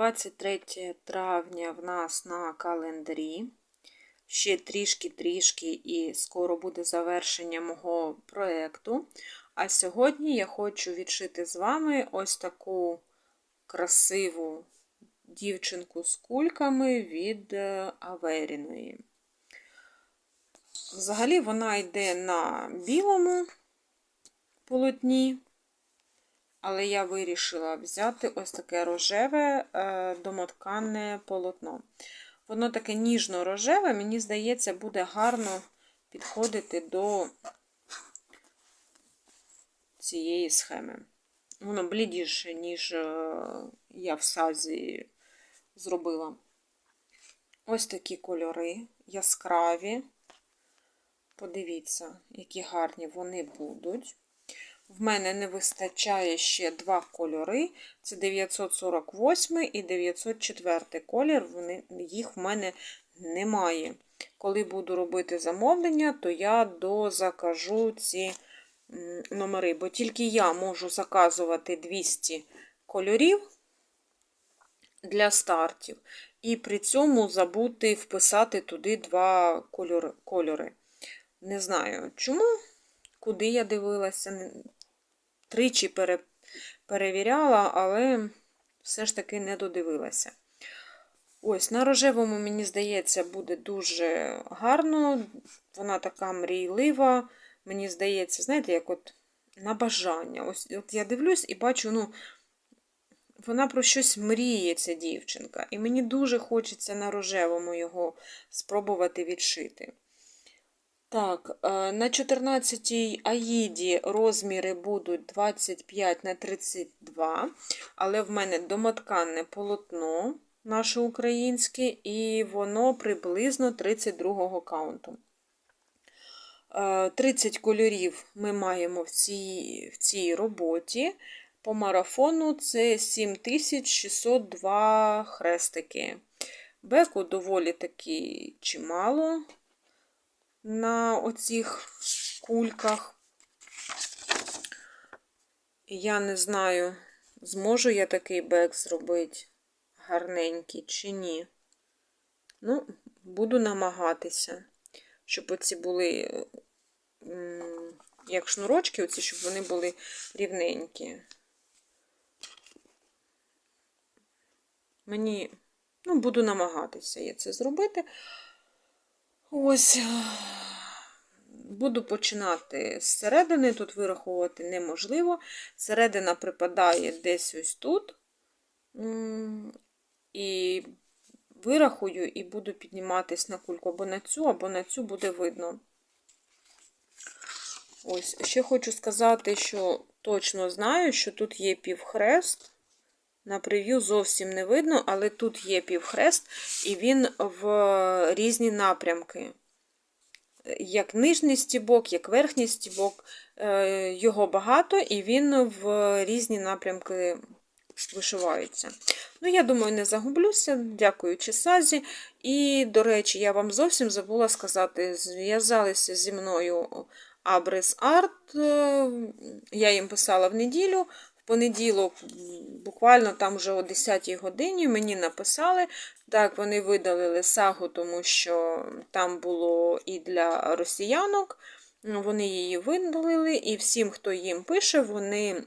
23 травня в нас на календарі. Ще трішки-трішки і скоро буде завершення мого проєкту. А сьогодні я хочу відшити з вами ось таку красиву дівчинку з кульками від е, Аверіної. Взагалі вона йде на білому полотні. Але я вирішила взяти ось таке рожеве е, домоткане полотно. Воно таке ніжно-рожеве, мені здається, буде гарно підходити до цієї схеми. Воно блідіше, ніж е, я в сазі зробила. Ось такі кольори яскраві. Подивіться, які гарні вони будуть. В мене не вистачає ще два кольори. Це 948 і 904 колір. Їх в мене немає. Коли буду робити замовлення, то я дозакажу ці номери, бо тільки я можу заказувати 200 кольорів для стартів. І при цьому забути вписати туди два кольори. Не знаю чому, куди я дивилася тричі пере, перевіряла, але все ж таки не додивилася. Ось, на рожевому, мені здається, буде дуже гарно. Вона така мрійлива. Мені здається, знаєте, як от на бажання. Ось от я дивлюсь і бачу, ну, вона про щось мріє, ця дівчинка. І мені дуже хочеться на рожевому його спробувати відшити. Так, е, на 14-й аїді розміри будуть 25 на 32, але в мене домотканне полотно наше українське, і воно приблизно 32-го каунту. 30 е, кольорів ми маємо в цій, в цій роботі. По марафону це 7602 хрестики. Беку доволі таки чимало на оцих кульках. Я не знаю, зможу я такий бек зробити гарненький чи ні. Ну, буду намагатися, щоб оці були, як шнурочки, оці, щоб вони були рівненькі. Мені, ну, буду намагатися я це зробити. Ось, буду починати з середини, тут вираховувати неможливо. Середина припадає десь ось тут. І вирахую і буду підніматись на кульку або на цю, або на цю буде видно. Ось, ще хочу сказати, що точно знаю, що тут є півхрест. На прев'ю зовсім не видно, але тут є півхрест, і він в різні напрямки. Як нижній стібок, як верхній стібок, е, його багато, і він в різні напрямки вишивається. Ну, я думаю, не загублюся, дякуючи сазі. І, до речі, я вам зовсім забула сказати, зв'язалися зі мною Абрис Арт. Е, я їм писала в неділю понеділок, буквально там вже о 10 годині, мені написали. Так, вони видалили сагу, тому що там було і для росіянок. Вони її видалили, і всім, хто їм пише, вони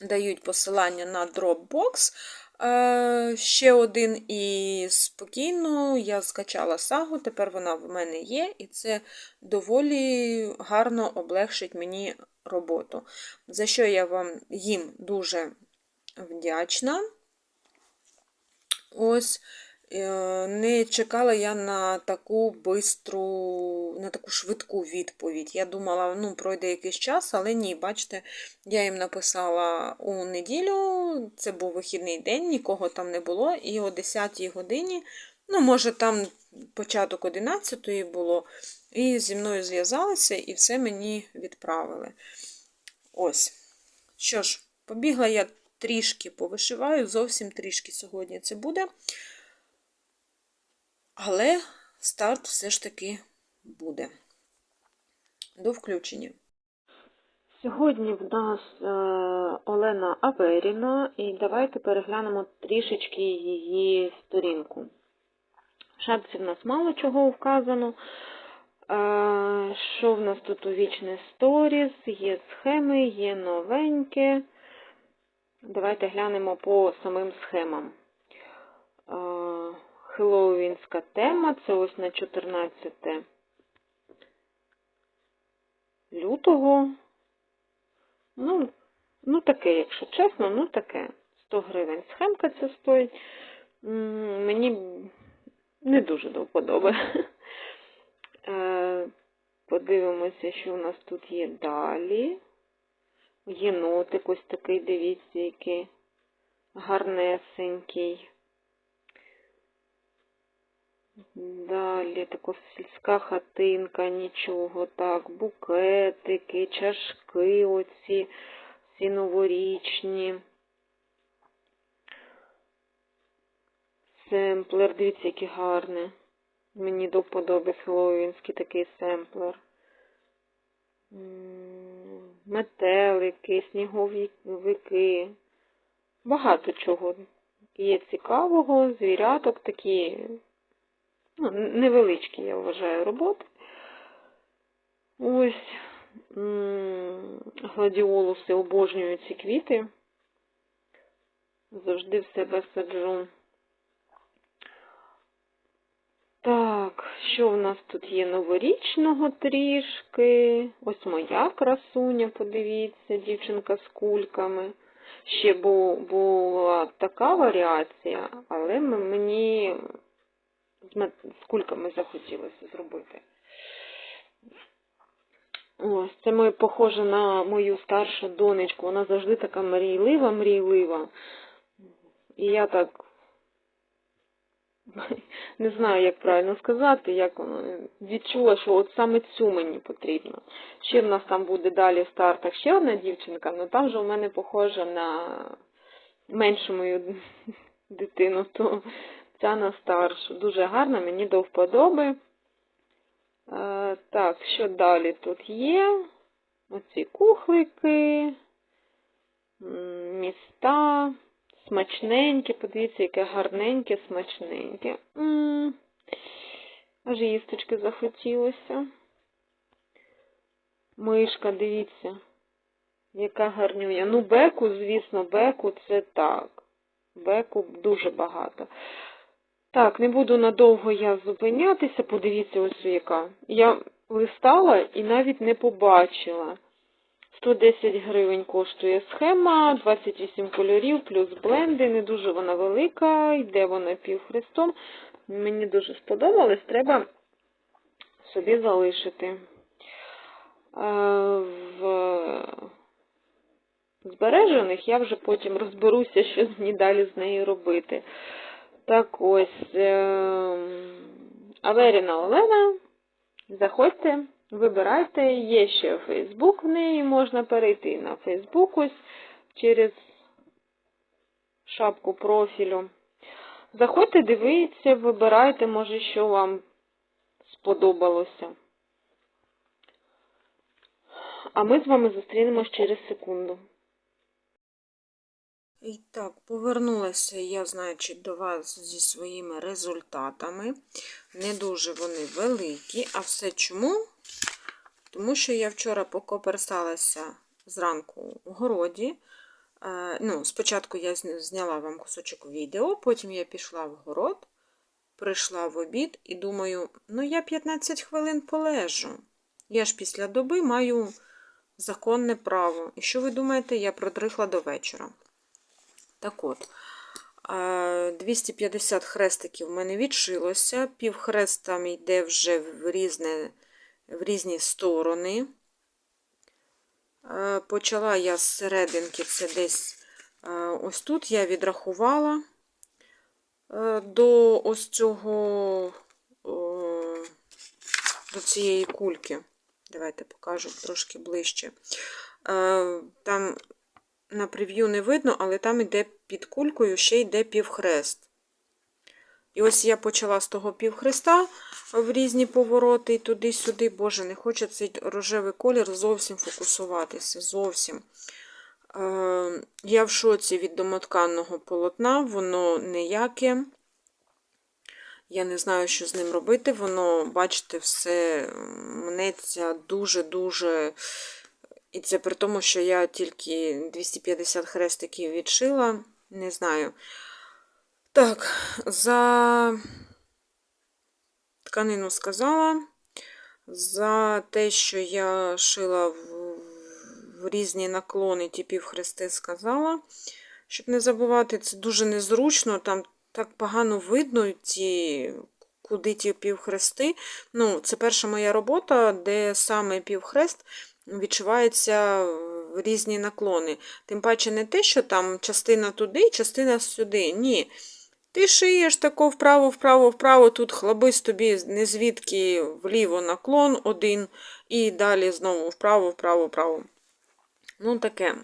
дають посилання на Dropbox. Е, ще один, і спокійно я скачала сагу, тепер вона в мене є, і це доволі гарно облегшить мені роботу. За що я вам їм дуже вдячна. Ось, не чекала я на таку бистру, на таку швидку відповідь. Я думала, ну, пройде якийсь час, але ні, бачите, я їм написала у неділю, це був вихідний день, нікого там не було, і о 10-й годині, ну, може, там початок 11-ї було, і зі мною зв'язалися, і все мені відправили. Ось. Що ж, побігла я трішки повишиваю, зовсім трішки сьогодні це буде. Але старт все ж таки буде. До включення. Сьогодні в нас е, Олена Аверіна, і давайте переглянемо трішечки її сторінку. В шапці в нас мало чого вказано. Е, що в нас тут у вічне сторіс? Є схеми, є новеньке. Давайте глянемо по самим схемам. Хеллоуінська тема, це ось на 14 лютого. Ну, ну таке, якщо чесно, ну таке. 100 гривень схемка це стоїть. Мені не дуже до вподоби. Е, Подивимося, що у нас тут є далі. Єнотик ось такий, дивіться, який гарнесенький. Далі така сільська хатинка, нічого, так, букетики, чашки оці, всі новорічні. Семплер, дивіться, який гарний. Мені до вподоби хеллоуінський такий семплер. Метелики, сніговики. Багато чого є цікавого, звіряток такі ну, невеличкі, я вважаю, роботи. Ось гладіолуси обожнюю ці квіти. Завжди в себе саджу. Так, що в нас тут є новорічного трішки? Ось моя красуня, подивіться, дівчинка з кульками. Ще бу- була така варіація, але мені з ме- з кульками захотілося зробити. Ось, це моє похоже на мою старшу донечку. Вона завжди така мрійлива, мрійлива. І я так не знаю, як правильно сказати, як воно, відчула, що от саме цю мені потрібно. Ще в нас там буде далі в стартах ще одна дівчинка, але там вже в мене похожа на меншу мою дитину, то ця на старшу. Дуже гарна, мені до вподоби. Е, так, що далі тут є? Оці кухлики, міста, смачненьке, подивіться, яке гарненьке, смачненьке. Аж їсточки захотілося. Мишка, дивіться, яка гарнюня. Ну, беку, звісно, беку це так. Беку дуже багато. Так, не буду надовго я зупинятися, подивіться ось яка. Я листала і навіть не побачила. 110 гривень коштує схема, 28 кольорів, плюс бленди, не дуже вона велика, йде вона півхрестом. Мені дуже сподобалось, треба собі залишити. Е, В збережених я вже потім розберуся, що мені далі з нею робити. Так ось, ем, Аверіна Олена, заходьте, вибирайте, є ще Фейсбук в неї, можна перейти на Фейсбук ось через шапку профілю. Заходьте, дивіться, вибирайте, може, що вам сподобалося. А ми з вами зустрінемось через секунду. І так, повернулася я, значить, до вас зі своїми результатами. Не дуже вони великі. А все чому? Тому що я вчора покоперсалася зранку в городі. Е, Ну, спочатку я зняла вам кусочок відео, потім я пішла в город, прийшла в обід і думаю, ну я 15 хвилин полежу. Я ж після доби маю законне право. І що ви думаєте, я продрихла до вечора. Так от, е, 250 хрестиків в мене відшилося, півхрест там йде вже в, різне, в різні сторони. Почала я з серединки, це десь ось тут я відрахувала до ось цього, до цієї кульки. Давайте покажу трошки ближче. Там на прев'ю не видно, але там йде під кулькою ще йде півхрест. І ось я почала з того півхреста в різні повороти і туди-сюди. Боже, не хоче цей рожевий колір зовсім фокусуватися. Зовсім. Е, я в шоці від домотканного полотна, воно ніяке. Я не знаю, що з ним робити. Воно, бачите, все мнеться дуже-дуже. І це при тому, що я тільки 250 хрестиків відшила. Не знаю. Так, за тканину сказала. За те, що я шила в, в різні наклони ті півхрести, сказала. Щоб не забувати, це дуже незручно, там так погано видно, ті, куди ті півхрести. Ну, Це перша моя робота, де саме півхрест відчувається в різні наклони. Тим паче не те, що там частина туди, частина сюди. Ні. Ти шиєш тако вправо, вправо, вправо, тут хлабись тобі не звідки вліво наклон один, і далі знову вправо, вправо, вправо. Ну, таке.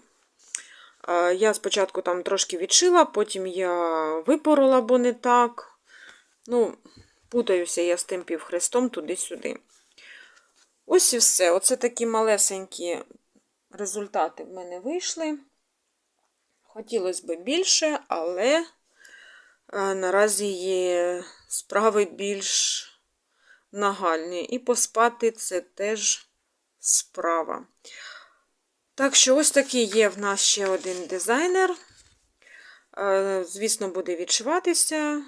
Е, Я спочатку там трошки відшила, потім я випорола, бо не так. Ну, путаюся я з тим півхрестом туди-сюди. Ось і все. Оце такі малесенькі результати в мене вийшли. Хотілося б більше, але е, наразі є справи більш нагальні. І поспати це теж справа. Так що, ось такий є в нас ще один дизайнер. Е, Звісно, буде відшиватися.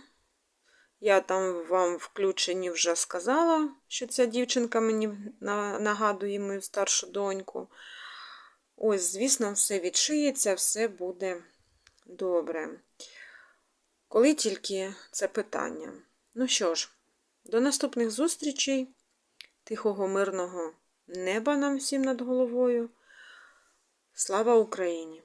Я там вам включені вже сказала, що ця дівчинка мені нагадує мою старшу доньку. Ось, звісно, все відшиється, все буде добре. Коли тільки це питання. Ну що ж, до наступних зустрічей. Тихого, мирного неба нам всім над головою. Слава Україні!